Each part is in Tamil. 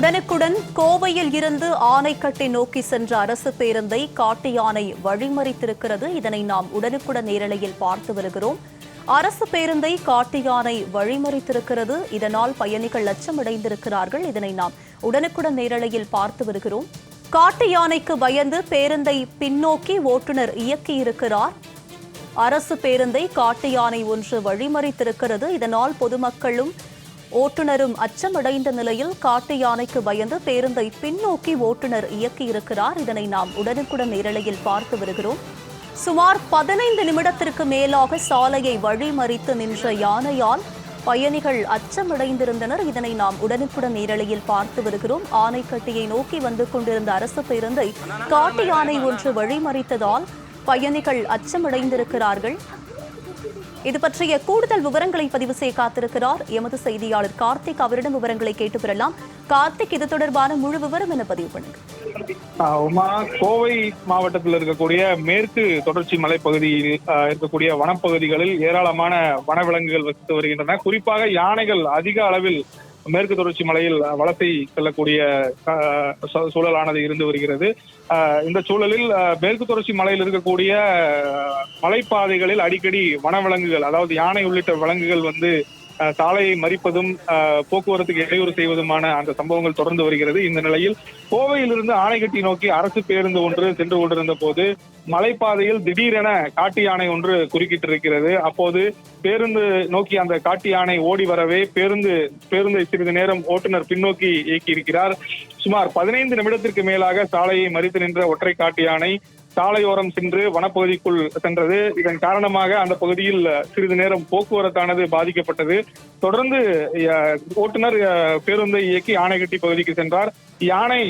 உடனுக்குடன் கோவையில் இருந்து ஆனைக்கட்டை நோக்கி சென்ற அரசு பேருந்தை காட்டு யானை வழிமறித்திருக்கிறது. இதனை நாம் உடனுக்குடன் நேரலையில் பார்த்து வருகிறோம். அரசு பேருந்தை காட்டு யானை வழிமறித்திருக்கிறது. இதனால் பயணிகள் லட்சமடைந்திருக்கிறார்கள். இதனை நாம் உடனுக்குடன் நேரலையில் பார்த்து வருகிறோம். காட்டு யானைக்கு பயந்து பேருந்தை பின்னோக்கி ஓட்டுநர் இயக்கியிருக்கிறார். அரசு பேருந்தை காட்டு யானை ஒன்று வழிமறித்திருக்கிறது. இதனால் பொதுமக்களும் ஓட்டுநரும் அச்சமடைந்த நிலையில் காட்டு யானைக்கு பயந்து பேருந்தை பின்னோக்கி ஓட்டுநர் இயக்கியிருக்கிறார். இதனை நாம் உடனுக்குடன் நேரலையில் பார்த்து வருகிறோம். சுமார் பதினைந்து நிமிடத்திற்கு மேலாக சாலையை வழிமறித்து நின்ற யானையால் பயணிகள் அச்சமடைந்திருந்தனர். இதனை நாம் உடனுக்குடன் நேரலையில் பார்த்து வருகிறோம். ஆனைக்கட்டியை நோக்கி வந்து கொண்டிருந்த அரசு பேருந்தை காட்டு யானை ஒன்று வழிமறித்ததால் பயணிகள் அச்சமடைந்திருக்கிறார்கள். இது பற்றிய கூடுதல் விவரங்களை பதிவு செய்ய காத்திருக்கிறார். எமது செய்தியாளர் கார்த்திக் அவரிடம் விவரங்களை கேட்டு பெறலாம் கார்த்திக் இது தொடர்பான முழு விவரம் என பதிவு பண்ணுங்க உமா கோவை மாவட்டத்தில் இருக்கக்கூடிய மேற்கு தொடர்ச்சி மலைப்பகுதியில் ஆஹ் இருக்கக்கூடிய வனப்பகுதிகளில் ஏராளமான வனவிலங்குகள் வசித்து வருகின்றன. குறிப்பாக யானைகள் அதிக அளவில் மேற்கு தொடர்ச்சி மலையில் வலசை செல்லக்கூடிய சூழலானது இருந்து வருகிறது. இந்த சூழலில் மேற்கு தொடர்ச்சி மலையில் இருக்கக்கூடிய மலைப்பாதைகளில் அடிக்கடி வனவிலங்குகள் அதாவது யானை உள்ளிட்ட விலங்குகள் வந்து சாலையை மறிப்பதும் போக்குவரத்துக்கு இடையூறு செய்வதுமான அந்த சம்பவங்கள் தொடர்ந்து வருகிறது. இந்த நிலையில் கோவையிலிருந்து ஆணைக்கட்டி நோக்கி அரசு பேருந்து ஒன்று சென்று கொண்டிருந்த போது மலைப்பாதையில் திடீரென காட்டு யானை ஒன்று குறுக்கிட்டிருக்கிறது. அப்போது பேருந்து நோக்கி அந்த காட்டு யானை ஓடி வரவே பேருந்து பேருந்தை சிறிது நேரம் ஓட்டுநர் பின்னோக்கி இயக்கி இருக்கிறார் சுமார் பதினைந்து நிமிடத்திற்கு மேலாக சாலையை மறித்து நின்ற ஒற்றை காட்டு யானை சாலையோரம் சென்று வனப்பகுதிக்குள் சென்றது. இதன் காரணமாக அந்த பகுதியில் சிறிது நேரம் போக்குவரத்தானது பாதிக்கப்பட்டது. தொடர்ந்து ஓட்டுநர் அஹ், பேருந்தை இயக்கி யானைகட்டி பகுதிக்கு சென்றார். யானை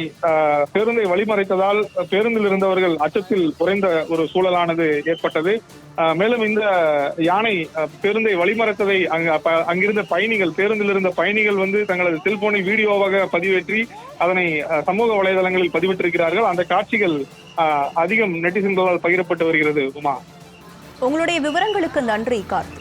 பேருந்தை வழிமறைத்ததால் பேருந்தில் இருந்தவர்கள் அச்சத்தில் குறைந்த ஒரு சூழலானது ஏற்பட்டது. மேலும் இந்த யானை அஹ், பேருந்தை வழிமறைத்ததை அங்க அங்கிருந்த பயணிகள் பேருந்தில் இருந்த பயணிகள் வந்து தங்களது செல்போனை வீடியோவாக பதிவேற்றி அதனை சமூக வலைதளங்களில் பதிவிட்டிருக்கிறார்கள். அந்த காட்சிகள் அதிகம் நெட்டிசன்களால் பகிரப்பட்டு வருகிறது உமா. உங்களுடைய விவரங்களுக்கு நன்றி கார்த்திக்